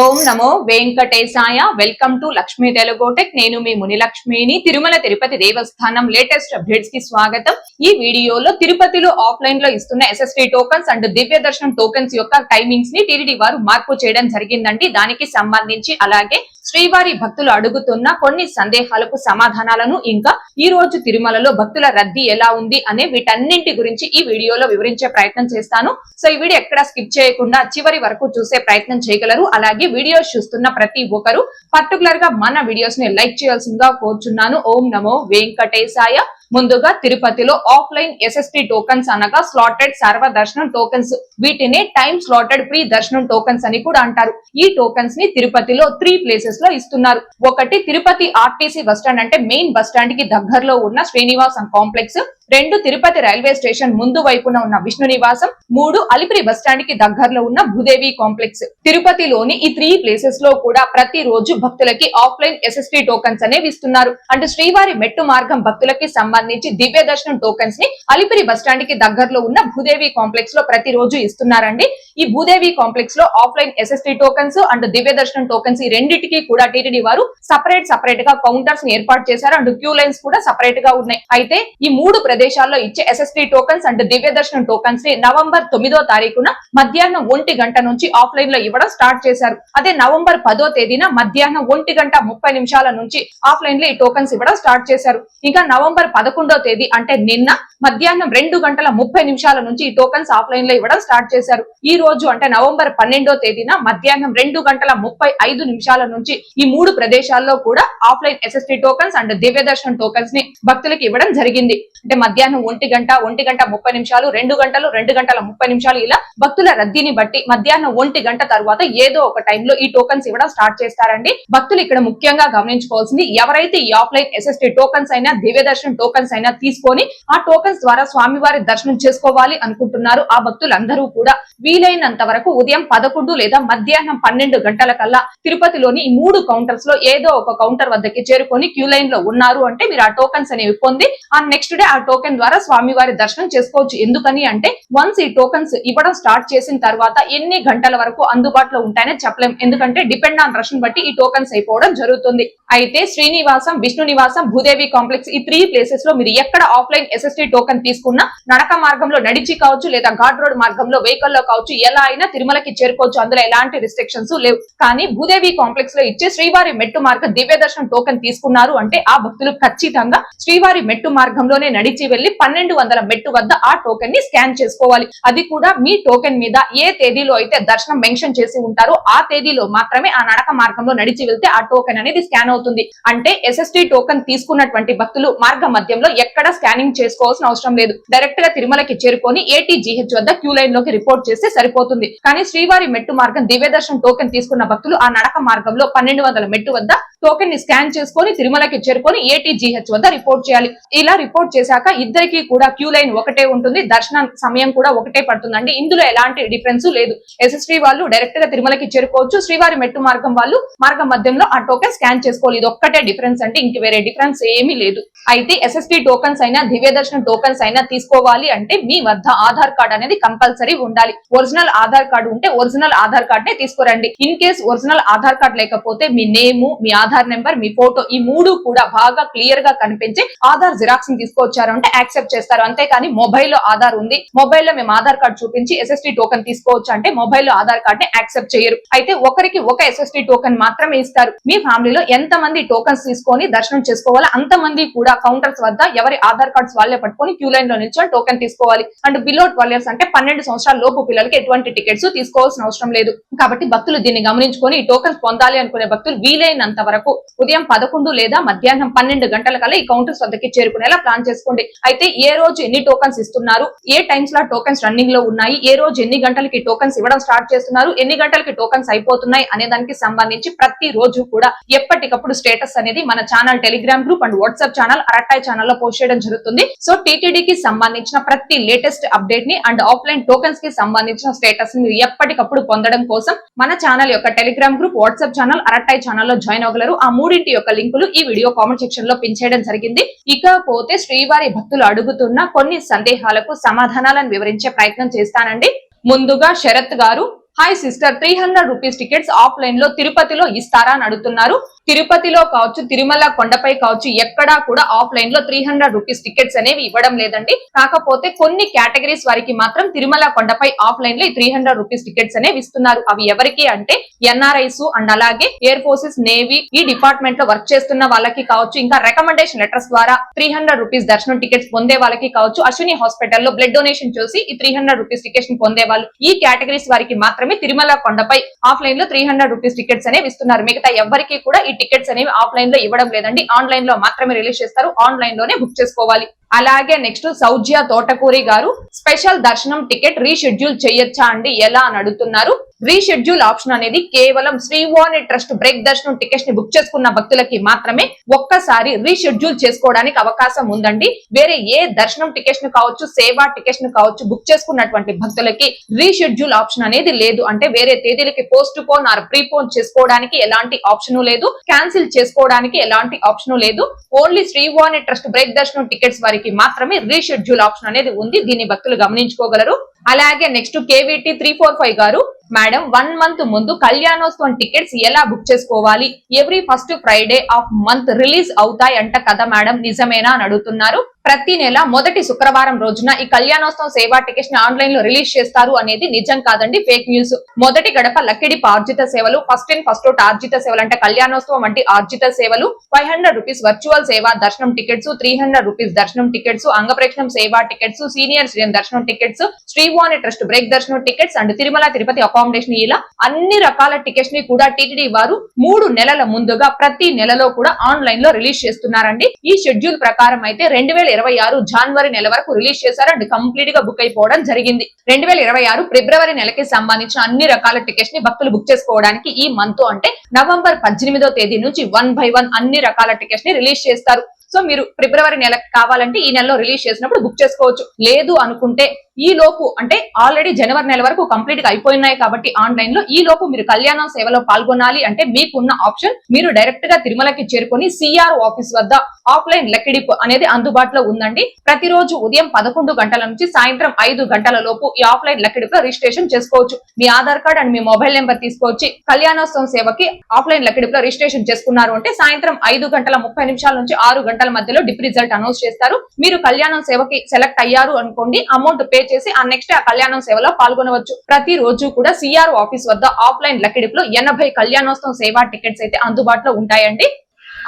Om Namo Venkatesaya. Welcome to Lakshmi తెలుగోటెక్ నేను మీ ముని లక్ష్మిని తిరుమల తిరుపతి దేవస్థానం latest అప్డేట్స్కి స్వాగతం. ఈ వీడియోలో తిరుపతిలో ఆఫ్లైన్లో ఇస్తున్న ఎస్ఎస్టీ టోకన్స్ అండ్ దివ్య దర్శనం టోకన్స్ యొక్క టైమింగ్స్ని టీడీడీ వారు మార్పు చేయడం జరిగిందండి. దానికి సంబంధించి అలాగే శ్రీవారి భక్తులు అడుగుతున్న కొన్ని సందేహాలకు సమాధానాలను ఇంకా ఈ రోజు తిరుమలలో భక్తుల రద్దీ ఎలా ఉంది అనే వీటన్నింటి గురించి ఈ వీడియోలో వివరించే ప్రయత్నం చేస్తాను. సో ఈ వీడియో ఎక్కడ స్కిప్ చేయకుండా చివరి వరకు చూసే ప్రయత్నం చేయగలరు. అలాగే వీడియోస్ చూస్తున్న ప్రతి ఒక్కరు పర్టికులర్గా మన వీడియోస్ని లైక్ చేయాల్సిందిగా కోరుచున్నాను. ఓం నమో వెంకటేశాయ. ముందుగా తిరుపతిలో ఆఫ్లైన్ ఎస్ఎస్టీ టోకన్స్ అనగా స్లాటెడ్ సర్వ దర్శనం టోకన్స్. వీటిని టైమ్ స్లాటెడ్ ప్రీ దర్శనం టోకన్స్ అని కూడా అంటారు. ఈ టోకన్స్ని తిరుపతిలో త్రీ ప్లేసెస్లో ఇస్తున్నారు. ఒకటి తిరుపతి ఆర్టీసీ బస్ స్టాండ్ అంటే మెయిన్ బస్ స్టాండ్కి దగ్గరలో ఉన్న శ్రీనివాసం కాంప్లెక్స్ రెండు తిరుపతి రైల్వే స్టేషన్ ముందు వైపున ఉన్న విష్ణు నివాసం మూడు అలిపిరి బస్ స్టాండ్కి దగ్గరలో ఉన్న భూదేవి కాంప్లెక్స్. తిరుపతిలోని ఈ త్రీ ప్లేసెస్లో కూడా ప్రతి రోజు భక్తులకి ఆఫ్లైన్ ఎస్ఎస్టీ టోకన్స్ అనేవి ఇస్తున్నారు. అంటే శ్రీవారి మెట్టు మార్గం భక్తులకి సంబంధించి దివ్య దర్శనం టోకన్స్ని అలిపిరి బస్ స్టాండ్కి దగ్గరలో ఉన్న భూదేవి కాంప్లెక్స్లో ప్రతి రోజు ఇస్తున్నారండి. ఈ భూదేవి కాంప్లెక్స్లో ఆఫ్లైన్ ఎస్ఎస్టీ టోకన్స్ అండ్ దివ్య దర్శనం టోకన్స్ ఈ రెండింటికి కూడా టీటీడీ వారు సపరేట్ సపరేట్గా కౌంటర్స్ని ఏర్పాటు చేశారు. అండ్ క్యూ లైన్స్ కూడా సపరేట్గా ఉన్నాయి. అయితే ఈ మూడు ప్రదేశాల్లో ఇచ్చే ఎస్ఎస్టీ టోకన్స్ అండ్ దివ్య దర్శనం టోకన్స్ని నవంబర్ తొమ్మిదో తారీఖున మధ్యాహ్నం ఒంటి గంట నుంచి ఆఫ్లైన్లో ఇవ్వడం స్టార్ట్ చేశారు. అదే నవంబర్ పదో తేదీన మధ్యాహ్నం ఒంటి గంట ముప్పై నిమిషాల నుంచి ఆఫ్లైన్లో ఈ టోకన్స్ ఇవ్వడం స్టార్ట్ చేశారు. ఇంకా నవంబర్ పదకొండో తేదీ అంటే నిన్న మధ్యాహ్నం రెండు గంటల ముప్పై నిమిషాల నుంచి ఈ టోకన్స్ ఆఫ్లైన్లో ఇవ్వడం స్టార్ట్ చేశారు. ఈ రోజు అంటే నవంబర్ పన్నెండో తేదీన మధ్యాహ్నం రెండు గంటల ముప్పై ఐదు నిమిషాల నుంచి ఈ మూడు ప్రదేశాల్లో కూడా ఆఫ్లైన్ ఎస్ఎస్టీ టోకన్స్ అండ్ దివ్య దర్శనం టోకన్స్ని భక్తులకు ఇవ్వడం జరిగింది. అంటే మధ్యాహ్నం ఒంటి గంట ఒంటి గంట ముప్పై నిమిషాలు రెండు గంటలు రెండు గంటల ముప్పై నిమిషాలు ఇలా భక్తుల రద్దీని బట్టి మధ్యాహ్నం ఒంటి గంట తర్వాత ఏదో ఒక టైంలో ఈ టోకన్స్ ఇవ్వడం స్టార్ట్ చేస్తారండి. భక్తులు ఇక్కడ ముఖ్యంగా గమనించుకోవాల్సింది ఎవరైతే ఈ ఆఫ్లైన్ ఎస్ఎస్టీ టోకన్స్ అయినా దివ్య దర్శనం టోకన్స్ అయినా తీసుకొని ఆ టోకన్స్ ద్వారా స్వామివారి దర్శనం చేసుకోవాలి అనుకుంటున్నారు ఆ భక్తులందరూ కూడా వీలైనంత వరకు ఉదయం పదకొండు లేదా మధ్యాహ్నం పన్నెండు గంటల కల్లా తిరుపతిలోని ఈ మూడు కౌంటర్స్లో ఏదో ఒక కౌంటర్ వద్దకి చేరుకొని క్యూ లైన్లో ఉన్నారు అంటే మీరు ఆ టోకన్స్ అనేవి పొంది ఆ నెక్స్ట్ డే ఆ టోకన్ ద్వారా స్వామివారి దర్శనం చేసుకోవచ్చు. ఎందుకని అంటే వన్స్ ఈ టోకెన్స్ ఇవ్వడం స్టార్ట్ చేసిన తర్వాత ఎన్ని గంటల వరకు అందుబాటులో ఉంటాయని చెప్పలేం. ఎందుకంటే డిపెండ్ ఆన్ రష్ బట్టి ఈ టోకెన్స్ అయిపోవడం జరుగుతుంది. అయితే శ్రీనివాసం విష్ణు నివాసం భూదేవి కాంప్లెక్స్ ఈ త్రీ ప్లేసెస్లో మీరు ఎక్కడ ఆఫ్లైన్ ఎస్ఎస్టీ టోకెన్ తీసుకున్నా నడక మార్గంలో నడిచి కావచ్చు లేదా ఘాట్ రోడ్ మార్గంలో వెహికల్లో కావచ్చు ఎలా అయినా తిరుమలకి చేరుకోవచ్చు. అందులో ఎలాంటి రిస్ట్రిక్షన్స్ లేవు. కానీ భూదేవి కాంప్లెక్స్లో ఇచ్చే శ్రీవారి మెట్టు మార్గం దివ్య దర్శనం టోకెన్ తీసుకున్నారు అంటే ఆ భక్తులు ఖచ్చితంగా శ్రీవారి మెట్టు మార్గంలోనే నడిచి వెళ్ళి పన్నెండు వందల మెట్టు వద్ద ఆ టోకెన్ని స్కాన్ చేసుకోవాలి. అది కూడా మీ టోకెన్ మీద ఏ తేదీలో అయితే దర్శనం మెన్షన్ చేసి ఉంటారో ఆ తేదీలో మాత్రమే ఆ నడక మార్గంలో నడిచి వెళ్తే ఆ టోకెన్ అనేది స్కాన్ అవుతుంది. అంటే ఎస్ఎస్టీ టోకెన్ తీసుకున్నటువంటి భక్తులు మార్గ మధ్యంలో ఎక్కడ స్కానింగ్ చేసుకోవాల్సిన అవసరం లేదు. డైరెక్ట్గా తిరుమలకి చేరుకొని ఏటీజీహెచ్ వద్ద క్యూ లైన్లోకి రిపోర్ట్ చేస్తే సరిపోతుంది. కానీ శ్రీవారి మెట్టు మార్గం దివ్య దర్శనం టోకెన్ తీసుకున్న భక్తులు ఆ నడక మార్గంలో పన్నెండు వందల మెట్టు వద్ద టోకెన్ని స్కాన్ చేసుకొని తిరుమలకి చేరుకొని ఏటీజీహెచ్ వద్ద రిపోర్ట్ చేయాలి. ఇలా రిపోర్ట్ చేశాక ఇద్దరికి కూడా క్యూ లైన్ ఒకటే ఉంటుంది. దర్శన సమయం కూడా ఒకటే పడుతుందండి. ఇందులో ఎలాంటి డిఫరెన్స్ లేదు. ఎస్ఎస్టీ వాళ్ళు డైరెక్ట్గా తిరుమలకి చేరుకోవచ్చు. శ్రీవారి మెట్టు మార్గం వాళ్ళు మార్గం మధ్యంలో ఆ టోకెన్ స్కాన్ చేసుకోవాలి. ఇది ఒక్కటే డిఫరెన్స్ అంటే ఇంక వేరే డిఫరెన్స్ ఏమీ లేదు. అయితే ఎస్ఎస్టీ టోకన్స్ అయినా దివ్య దర్శనం టోకన్స్ అయినా తీసుకోవాలి అంటే మీ వద్ద ఆధార్ కార్డ్ అనేది కంపల్సరీ ఉండాలి. ఒరిజినల్ ఆధార్ కార్డు ఉంటే ఒరిజినల్ ఆధార్ కార్డ్ నే తీసుకురండి. In case original Aadhaar card లేకపోతే మీ నేము మీ ఆధార్ నెంబర్ మీ ఫోటో ఈ మూడు కూడా బాగా క్లియర్గా కనిపించే ఆధార్ జిరాక్స్ని తీసుకొచ్చారంటే అంటే యాక్సెప్ట్ చేస్తారు. అంతేకాని మొబైల్లో ఆధార్ ఉంది. మొబైల్లో మేము ఆధార్ కార్డ్ చూపించి ఎస్ఎస్టీ టోకెన్ తీసుకోవచ్చు అంటే మొబైల్లో ఆధార్ కార్డ్ని యాక్సెప్ట్ చేయరు. అయితే ఒకరికి ఒక ఎస్ఎస్టీ టోకెన్ మాత్రమే ఇస్తారు. మీ ఫ్యామిలీలో ఎంత మంది టోకన్స్ తీసుకొని దర్శనం చేసుకోవాలో అంత మంది కూడా కౌంటర్స్ వద్ద ఎవరి ఆధార్ కార్డ్స్ వాళ్ళే పట్టుకొని క్యూ లైన్లో నిల్చొని టోకెన్ తీసుకోవాలి. అండ్ బిలో ట్వెల్వ్ ఇయర్స్ అంటే పన్నెండు సంవత్సరాల లోపు పిల్లలకి ఎటువంటి టికెట్స్ తీసుకోవాల్సిన అవసరం లేదు. కాబట్టి భక్తులు దీన్ని గమనించుకొని ఈ టోకెన్స్ పొందాలి అనుకునే భక్తులు వీలైనంత వరకు ఉదయం పదకొండు లేదా మధ్యాహ్నం పన్నెండు గంటల కల్లా ఈ కౌంటర్స్ వద్దకి చేరుకునేలా ప్లాన్ చేసుకోండి. అయితే ఏ రోజు ఎన్ని టోకన్స్ ఇస్తున్నారు? ఏ టైమ్స్లో టోకన్స్ రన్నింగ్లో ఉన్నాయి? ఏ రోజు ఎన్ని గంటలకి టోకన్స్ ఇవ్వడం స్టార్ట్ చేస్తున్నారు? ఎన్ని గంటలకి టోకన్స్ అయిపోతున్నాయి? అనే దానికి సంబంధించి ప్రతి రోజు కూడా ఎప్పటికప్పుడు స్టేటస్ అనేది మన channel Telegram group and WhatsApp channel Arattai ఛానల్లో పోస్ట్ చేయడం జరుగుతుంది. సో టీటీడీకి సంబంధించిన ప్రతి లేటెస్ట్ అప్డేట్ని అండ్ ఆఫ్లైన్ టోకన్స్కి సంబంధించిన స్టేటస్ని మీరు ఎప్పటికప్పుడు పొందడం కోసం మన ఛానల్ యొక్క Telegram group WhatsApp channel Arattai ఛానల్లో జాయిన్ అవ్వగలరు. ఆ మూడింటి యొక్క లింకులు ఈ వీడియో కామెంట్ సెక్షన్లో పిన్ చేయడం జరిగింది. ఇకపోతే శ్రీవారి భక్తులు అడుగుతున్న కొన్ని సందేహాలకు సమాధానాలను వివరించే ప్రయత్నం చేస్తానండి. ముందుగా శరత్ గారు hi sister three hundred rupees tickets ఆఫ్లైన్లో తిరుపతిలో ఇస్తారా? అని అడుగుతున్నారు. తిరుపతిలో కావచ్చు తిరుమల కొండపై కావచ్చు ఎక్కడా కూడా ఆఫ్లైన్లో త్రీ హండ్రెడ్ రూపీస్ టికెట్స్ అనేవి ఇవ్వడం లేదండి. కాకపోతే కొన్ని కేటగిరీస్ వారికి మాత్రం తిరుమల కొండపై ఆఫ్లైన్లో త్రీ హండ్రెడ్ రూపీస్ టికెట్స్ అనేవి ఇస్తున్నారు. అవి ఎవరికి అంటే ఎన్ఆర్ఐస్ అండ్ అలాగే ఎయిర్ ఫోర్సెస్ నేవీ ఈ డిపార్ట్మెంట్లో వర్క్ చేస్తున్న వాళ్ళకి కావచ్చు ఇంకా రికమెండేషన్ లెటర్స్ ద్వారా త్రీ హండ్రెడ్ రూపీస్ దర్శనం టికెట్స్ పొందే వాళ్ళకి కావచ్చు అశ్విని హాస్పిటల్లో బ్లడ్ డొనేషన్ చూసి ఈ త్రీ హండ్రెడ్ రూపీస్ టికెట్స్ పొందే వాళ్ళు. ఈ కేటగిరీస్ వారికి మాత్రమే తిరుమల కొండపై ఆఫ్లైన్లో త్రీ హండ్రెడ్ రూపీస్ టికెట్స్ అనేవి ఇస్తున్నారు. మిగతా ఎవరికి కూడా ఈ టికెట్స్ అనేవి ఆఫ్లైన్లో ఇవ్వడం లేదండి. ఆన్లైన్లో మాత్రమే రిలీజ్ చేస్తారు. ఆన్లైన్లోనే బుక్ చేసుకోవాలి. అలాగే నెక్స్ట్ సౌజ్య తోటకూరి గారు స్పెషల్ దర్శనం టికెట్ రీషెడ్యూల్ చేయొచ్చా అండి? ఎలా అని అడుగుతున్నారు. రీషెడ్యూల్ ఆప్షన్ అనేది కేవలం శ్రీవాణి ట్రస్ట్ బ్రేక్ దర్శనం టికెట్స్ని బుక్ చేసుకున్న భక్తులకి మాత్రమే ఒక్కసారి రీషెడ్యూల్ చేసుకోవడానికి అవకాశం ఉందండి. వేరే ఏ దర్శనం టికెట్స్ను కావచ్చు సేవా టికెట్స్ను కావచ్చు బుక్ చేసుకున్నటువంటి భక్తులకి రీషెడ్యూల్ ఆప్షన్ అనేది లేదు. అంటే వేరే తేదీలకి పోస్ట్ పోన్ ఆర్ ప్రీపోన్ చేసుకోవడానికి ఎలాంటి ఆప్షన్ లేదు. క్యాన్సిల్ చేసుకోవడానికి ఎలాంటి ఆప్షన్ లేదు. ఓన్లీ శ్రీవాణి ట్రస్ట్ బ్రేక్ దర్శనం టికెట్స్ వారికి మాత్రమే రీషెడ్యూల్ ఆప్షన్ అనేది ఉంది. దీన్ని భక్తులు గమనించుకోగలరు. అలాగే next KVT three four five గారు మేడం వన్ మంత్ ముందు కళ్యాణోత్సవం టికెట్స్ ఎలా బుక్ చేసుకోవాలి? Every first Friday of month release అవుతాయి అంట కదా మేడం నిజమేనా అని అడుగుతున్నారు. ప్రతి నెల మొదటి శుక్రవారం రోజున ఈ కళ్యాణోత్సవం సేవా టికెట్స్ని ఆన్లైన్లో రిలీజ్ చేస్తారు అనేది నిజం కాదండి ఫేక్ న్యూస్. మొదటి గడప లక్కిడి ఆర్జిత సేవలు ఫస్ట్ ఇన్ ఫస్ట్ అవుట్ ఆర్జిత సేవలు అంటే కళ్యాణోత్సవం వంటి ఆర్జిత సేవలు ఫైవ్ హండ్రెడ్ రూపీస్ వర్చువల్ సేవా దర్శనం టికెట్స్ త్రీ హండ్రెడ్ రూపీస్ దర్శనం టికెట్స్ అంగప్రేక్షణం సేవా టికెట్స్ సీనియర్ సిటిజన్ దర్శనం టికెట్స్ శ్రీవాణి ట్రస్ట్ బ్రేక్ దర్శనం tickets and Tirumala Tirupati accommodation ఇలా అన్ని రకాల టికెట్స్ని కూడా టీటీడీ వారు మూడు నెలల ముందుగా ప్రతి నెలలో కూడా ఆన్లైన్లో రిలీజ్ చేస్తున్నారండి. ఈ షెడ్యూల్ ప్రకారం అయితే రెండు వేల ఇరవై ఆరు జనవరి నెల వరకు రిలీజ్ చేశారు అండ్ కంప్లీట్గా బుక్ అయిపోవడం జరిగింది. రెండు వేల ఇరవై ఆరు ఫిబ్రవరి నెలకి సంబంధించిన అన్ని రకాల టికెట్స్ని భక్తులు బుక్ చేసుకోవడానికి ఈ మంత్ అంటే నవంబర్ పద్దెనిమిదో తేదీ నుంచి వన్ బై వన్ అన్ని రకాల టికెట్స్ని రిలీజ్ చేస్తారు. సో మీరు ఫిబ్రవరి నెలకు కావాలంటే ఈ నెలలో రిలీజ్ చేసినప్పుడు బుక్ చేసుకోవచ్చు. లేదు అనుకుంటే ఈ లోపు అంటే ఆల్రెడీ జనవరి నెల వరకు కంప్లీట్గా అయిపోయినాయి కాబట్టి ఆన్లైన్లో ఈ లోపు మీరు కళ్యాణం సేవలో పాల్గొనాలి అంటే మీకున్న ఆప్షన్ మీరు డైరెక్ట్గా తిరుమలకి చేరుకొని సిఆర్ ఆఫీస్ వద్ద ఆఫ్లైన్ లెక్కిడిప్ అనేది అందుబాటులో ఉందండి. ప్రతిరోజు ఉదయం పదకొండు గంటల నుంచి సాయంత్రం ఐదు గంటల లోపు ఈ ఆఫ్లైన్ లెక్కిడిప్లో రిజిస్ట్రేషన్ చేసుకోవచ్చు. మీ ఆధార్ కార్డ్ అండ్ మీ మొబైల్ నెంబర్ తీసుకొచ్చి కళ్యాణోత్సవం సేవకి ఆఫ్లైన్ లెక్కిడిప్లో రిజిస్ట్రేషన్ చేసుకున్నారు అంటే సాయంత్రం ఐదు గంటల ముప్పై నిమిషాల నుంచి ఆరు గంటల మధ్యలో డిప్ రిజల్ట్ అనౌన్స్ చేస్తారు. మీరు కళ్యాణం సేవకి సెలెక్ట్ అయ్యారు అనుకోండి అమౌంట్ పే చేసి ఆ నెక్స్ట్ ఆ కళ్యాణం సేవలో పాల్గొనవచ్చు. ప్రతి రోజు కూడా సిఆర్ ఆఫీస్ వద్ద ఆఫ్లైన్ లెక్కిడిప్లో ఎనభై కళ్యాణోత్సవం సేవా టికెట్స్ అయితే అందుబాటులో ఉంటాయండి.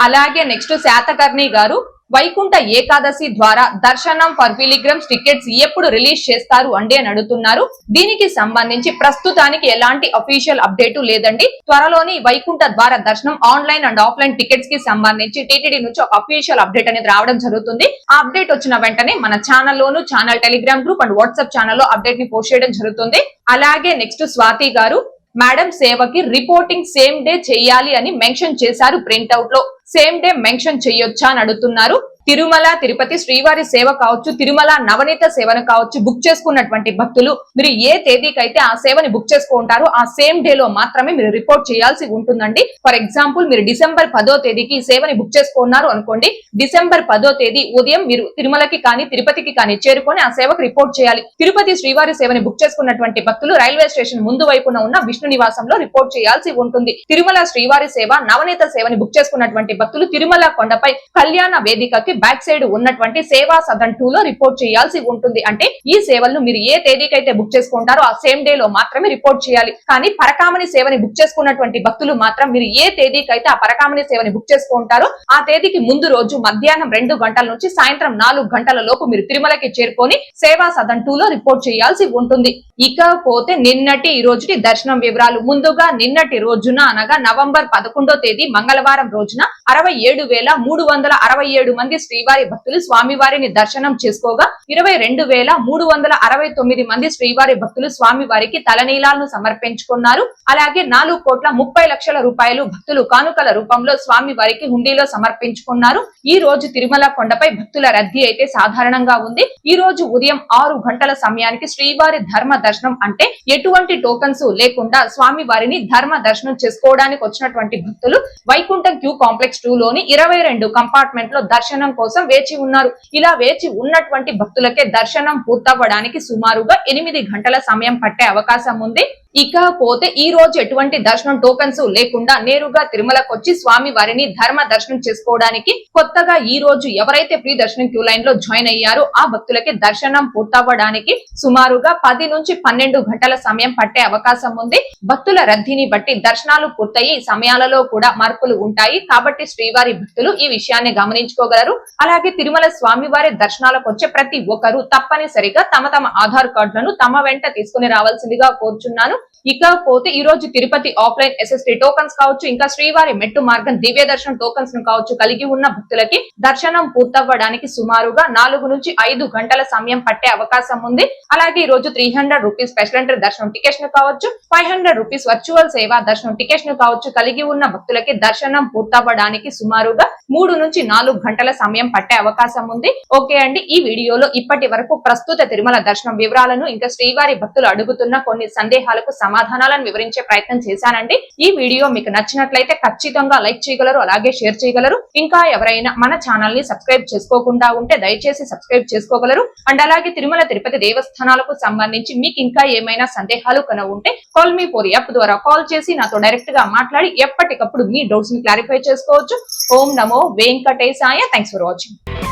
అలాగే నెక్స్ట్ శాతకర్ణి గారు వైకుంఠ ఏకాదశి ద్వారా దర్శనం ఫర్ పిలిగ్రమ్స్ టికెట్స్ ఎప్పుడు రిలీజ్ చేస్తారు అండి అని అడుగుతున్నారు. దీనికి సంబంధించి ప్రస్తుతానికి ఎలాంటి అఫీషియల్ అప్డేట్ లేదండి. త్వరలోని వైకుంఠ ద్వారా దర్శనం ఆన్లైన్ అండ్ ఆఫ్లైన్ టికెట్స్కి సంబంధించి టీటీడీ నుంచి ఒక అఫీషియల్ అప్డేట్ అనేది రావడం జరుగుతుంది. ఆ అప్డేట్ వచ్చిన వెంటనే మన ఛానల్లోను channel Telegram group and WhatsApp ఛానల్లో అప్డేట్ని పోస్ట్ చేయడం జరుగుతుంది. అలాగే నెక్స్ట్ స్వాతి గారు మేడం సేవకి రిపోర్టింగ్ సేమ్ డే చేయాలి అని మెన్షన్ చేశారు ప్రింట్అవుట్లో సేమ్ డే మెన్షన్ చేయొచ్చా అని అడుగుతున్నారు. తిరుమల తిరుపతి శ్రీవారి సేవ కావచ్చు తిరుమల నవనీత సేవను కావచ్చు బుక్ చేసుకున్నటువంటి భక్తులు మీరు ఏ తేదీకైతే ఆ సేవని బుక్ చేసుకుంటారో ఆ సేమ్ డే లో మాత్రమే మీరు రిపోర్ట్ చేయాల్సి ఉంటుందండి. ఫర్ ఎగ్జాంపుల్ మీరు డిసెంబర్ పదో తేదీకి ఈ సేవని బుక్ చేసుకున్నారు అనుకోండి డిసెంబర్ పదో తేదీ ఉదయం మీరు తిరుమలకి కానీ తిరుపతికి కానీ చేరుకొని ఆ సేవకు రిపోర్ట్ చేయాలి. తిరుపతి శ్రీవారి సేవని బుక్ చేసుకున్నటువంటి భక్తులు రైల్వే స్టేషన్ ముందు వైపున ఉన్న విష్ణు నివాసంలో రిపోర్ట్ చేయాల్సి ఉంటుంది. తిరుమల శ్రీవారి సేవ నవనీత సేవని బుక్ చేసుకున్నటువంటి భక్తులు తిరుమల కొండపై కళ్యాణ వేదికకి బ్యాక్ సైడ్ ఉన్నటువంటి సేవా సదన్ టూ లో రిపోర్ట్ చేయాల్సి ఉంటుంది. అంటే ఈ సేవలను మీరు ఏ తేదీకైతే బుక్ చేసుకుంటారో ఆ సేమ్ డే లో మాత్రమే రిపోర్ట్ చేయాలి. కానీ పరకామణి సేవని బుక్ చేసుకున్నటువంటి భక్తులు మాత్రం మీరు ఏ తేదీకైతే ఆ పరకామణి సేవని బుక్ చేసుకుంటారో ఆ తేదీకి ముందు రోజు మధ్యాహ్నం రెండు గంటల నుంచి సాయంత్రం నాలుగు గంటల లోపు మీరు తిరుమలకి చేరుకొని సేవా సదన్ టూ లో రిపోర్ట్ చేయాల్సి ఉంటుంది. ఇకపోతే నిన్నటి ఈ రోజుటి దర్శనం వివరాలు. ముందుగా నిన్నటి రోజున అనగా నవంబర్ పదకొండో తేదీ మంగళవారం రోజున అరవై ఏడు వేల మూడు వందల అరవై ఏడు మంది శ్రీవారి భక్తులు స్వామివారిని దర్శనం చేసుకోగా ఇరవై రెండు వేల మూడు వందల అరవై తొమ్మిది మంది శ్రీవారి భక్తులు స్వామివారికి తలనీలాలను సమర్పించుకున్నారు. అలాగే నాలుగు కోట్ల ముప్పై లక్షల రూపాయలు భక్తులు కానుకల రూపంలో స్వామివారికి హుండీలో సమర్పించుకున్నారు. ఈ రోజు తిరుమల కొండపై భక్తుల రద్దీ అయితే సాధారణంగా ఉంది. ఈ రోజు ఉదయం ఆరు గంటల సమయానికి శ్రీవారి ధర్మ దర్శనం అంటే ఎటువంటి టోకన్స్ లేకుండా స్వామి వారిని ధర్మ దర్శనం చేసుకోవడానికి వచ్చినటువంటి భక్తులు వైకుంఠం క్యూ కాంప్లెక్స్ టూ లోని ఇరవై రెండు కంపార్ట్మెంట్లో దర్శనం కోసం వేచి ఉన్నారు. ఇలా వేచి ఉన్నటువంటి భక్తులకే దర్శనం పూర్తవ్వడానికి సుమారుగా ఎనిమిది గంటల సమయం పట్టే అవకాశం ఉంది. ఇకపోతే ఈ రోజు ఎటువంటి దర్శనం టోకన్స్ లేకుండా నేరుగా తిరుమలకొచ్చి స్వామి వారిని ధర్మ దర్శనం చేసుకోవడానికి కొత్తగా ఈ రోజు ఎవరైతే ప్రీ దర్శనం క్యూ లైన్లో జాయిన్ అయ్యారో ఆ భక్తులకి దర్శనం పూర్తవ్వడానికి సుమారుగా పది నుంచి పన్నెండు గంటల సమయం పట్టే అవకాశం ఉంది. భక్తుల రద్దీని బట్టి దర్శనాలు పూర్తయి సమయాలలో కూడా మార్పులు ఉంటాయి. కాబట్టి శ్రీవారి భక్తులు ఈ విషయాన్ని గమనించుకోగలరు. అలాగే తిరుమల స్వామి వారి దర్శనాలకు వచ్చే ప్రతి ఒక్కరూ తప్పనిసరిగా తమ తమ ఆధార్ కార్డులను తమ వెంట తీసుకుని రావాల్సిందిగా కోరుచున్నాను. ఇకపోతే ఈ రోజు తిరుపతి ఆఫ్లైన్ ఎస్ఎస్టీ టోకన్స్ కావచ్చు ఇంకా శ్రీవారి మెట్టు మార్గం దివ్య దర్శనం టోకన్స్ను కావచ్చు కలిగి ఉన్న భక్తులకి దర్శనం పూర్తవ్వడానికి సుమారుగా నాలుగు నుంచి ఐదు గంటల సమయం పట్టే అవకాశం ఉంది. అలాగే ఈ రోజు three hundred rupees special entry దర్శనం టికెట్స్ను కావచ్చు ఫైవ్ హండ్రెడ్ రూపీస్ వర్చువల్ సేవా దర్శనం టికెట్స్ను కావచ్చు కలిగి ఉన్న భక్తులకి దర్శనం పూర్తవ్వడానికి సుమారుగా మూడు నుంచి నాలుగు గంటల సమయం పట్టే అవకాశం ఉంది. ఓకే అండి ఈ వీడియోలో ఇప్పటి వరకు ప్రస్తుత తిరుమల దర్శనం వివరాలను ఇంకా శ్రీవారి భక్తులు అడుగుతున్న కొన్ని సందేహాలకు సమాధానాలను వివరించే ప్రయత్నం చేశానండి. ఈ వీడియో మీకు నచ్చినట్లయితే ఖచ్చితంగా లైక్ చేయగలరు అలాగే షేర్ చేయగలరు. ఇంకా ఎవరైనా మన ఛానల్ని సబ్స్క్రైబ్ చేసుకోకుండా ఉంటే దయచేసి సబ్స్క్రైబ్ చేసుకోగలరు. అండ్ అలాగే తిరుమల తిరుపతి దేవస్థానాలకు సంబంధించి మీకు ఇంకా ఏమైనా సందేహాలు కన ఉంటే కాల్ మీ ఫోర్ యాప్ ద్వారా కాల్ చేసి నాతో డైరెక్ట్గా మాట్లాడి ఎప్పటికప్పుడు మీ డౌట్స్ని క్లారిఫై చేసుకోవచ్చు. ఓం నమో వెంకటేశాయ. Thanks for watching